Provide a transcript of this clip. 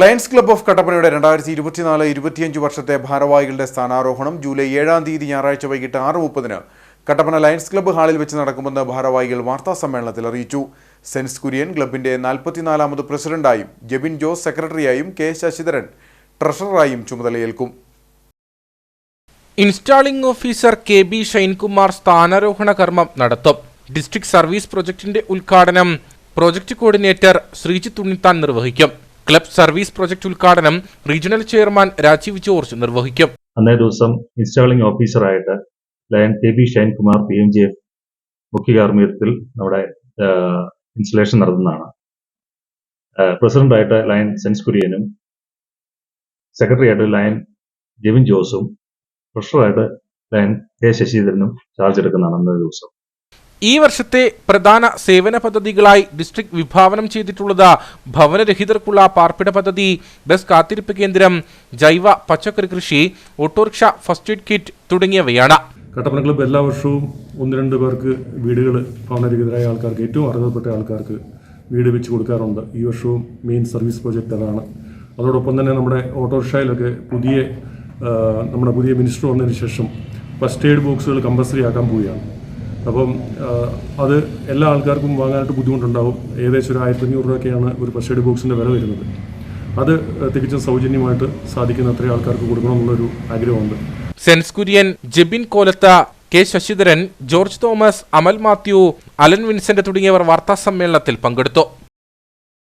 Lions club of കട്ടപ്പനയുടെ രണ്ടായിരത്തി ഇരുപത്തിനാല് ഇരുപത്തിയഞ്ച് വർഷത്തെ ഭാരവാഹികളുടെ സ്ഥാനാരോഹണം ജൂലൈ ഏഴാം തീയതി ഞായറാഴ്ച വൈകിട്ട് ആറ് മുപ്പതിന് കട്ടപ്പന ലയൺസ് ക്ലബ്ബ് ഹാളിൽ വെച്ച് നടക്കുമെന്ന് ഭാരവാഹികൾ വാർത്താ സമ്മേളനത്തിൽ അറിയിച്ചു. സെൻസ് കുര്യൻ ക്ലബിന്റെ നാൽപ്പത്തിനാലാമത് പ്രസിഡന്റായും ജെബിൻ ജോസ് സെക്രട്ടറിയായും കെ ശശിധരൻ ട്രഷററായും ചുമതലയേൽക്കും. Installing officer K B Shinekumar സ്ഥാനാരോഹണ കർമ്മം നടത്തും. ഡിസ്ട്രിക്ട് സർവീസ് പ്രൊജക്ടിന്റെ ഉദ്ഘാടനം പ്രൊജക്ട് കോർഡിനേറ്റർ ശ്രീജിത്ത് ഉണ്ണിത്താൻ നിർവഹിക്കും. ക്ലബ് സർവീസ് പ്രൊജക്ട് ഉദ്ഘാടനം റീജിയണൽ ചെയർമാൻ രാജീവ് ജോർജ് നിർവഹിക്കും. അന്നേ ദിവസം installing ഓഫീസറായിട്ട് lion K B Shinekumar P M J F മുഖ്യ കാർമ്മികത്തിൽ നമ്മുടെ ഇൻസ്റ്റലേഷൻ നടത്തുന്നതാണ് പ്രസിഡന്റായിട്ട് ലയൻ സെൻസ് കുര്യനും സെക്രട്ടറിയായിട്ട് ലയൻ ജെവിൻ ജോസും ട്രഷറായിട്ട് ലയൻ കെ ശശിധരനും ചാർജ് എടുക്കുന്നതാണ് അന്നേ ദിവസം. ഈ വർഷത്തെ പ്രധാന സേവന പദ്ധതികളായി ഡിസ്ട്രിക്ട് വിഭാവനം ചെയ്തിട്ടുള്ളത് ഭവനരഹിതർക്കുള്ള പാർപ്പിട പദ്ധതി ബസ് കാത്തിരിപ്പ് കേന്ദ്രം ജൈവ പച്ചക്കറി കൃഷി ഓട്ടോറിക്ഷ ഫസ്റ്റ് എയ്ഡ് കിറ്റ് തുടങ്ങിയവയാണ്. കട്ടപ്പന ക്ലബ്ബ് എല്ലാ വർഷവും ഒന്ന് രണ്ട് പേർക്ക് വീടുകൾ ഭവനരഹിതരായ ആൾക്കാർക്ക് ഏറ്റവും അർഹതപ്പെട്ട ആൾക്കാർക്ക് വീട് വെച്ച് കൊടുക്കാറുണ്ട്. ഈ വർഷവും മെയിൻ സർവീസ് പ്രോജക്റ്റ് അതാണ്. അതോടൊപ്പം തന്നെ നമ്മുടെ ഓട്ടോറിക്ഷയിലൊക്കെ പുതിയ നമ്മുടെ പുതിയ മിനിസ്റ്റർ വന്നതിന് ശേഷം ഫസ്റ്റ് എയ്ഡ് ബോക്സുകൾ കമ്പൽസറി ആക്കാൻ പോവുകയാണ്. അപ്പം അത് എല്ലാ ആൾക്കാർക്കും വാങ്ങാനായിട്ട് ബുദ്ധിമുട്ടുണ്ടാവും. ഏകദേശം ഒരു ആയിരത്തി അഞ്ഞൂറ് രൂപയൊക്കെയാണ് ഒരു എയ്ഡ് ബോക്സിന്റെ വില വരുന്നത്. അത് തികച്ചും സൗജന്യമായിട്ട് സാധിക്കുന്ന അത്രയും ആൾക്കാർക്ക് കൊടുക്കണമെന്നുള്ളൊരു ആഗ്രഹമുണ്ട്. Sense Kurian Jebin Kolath K Sasidharan George Thomas Amal Mathew Alan Vincent തുടങ്ങിയവർ വാർത്താ സമ്മേളനത്തിൽ പങ്കെടുത്തു.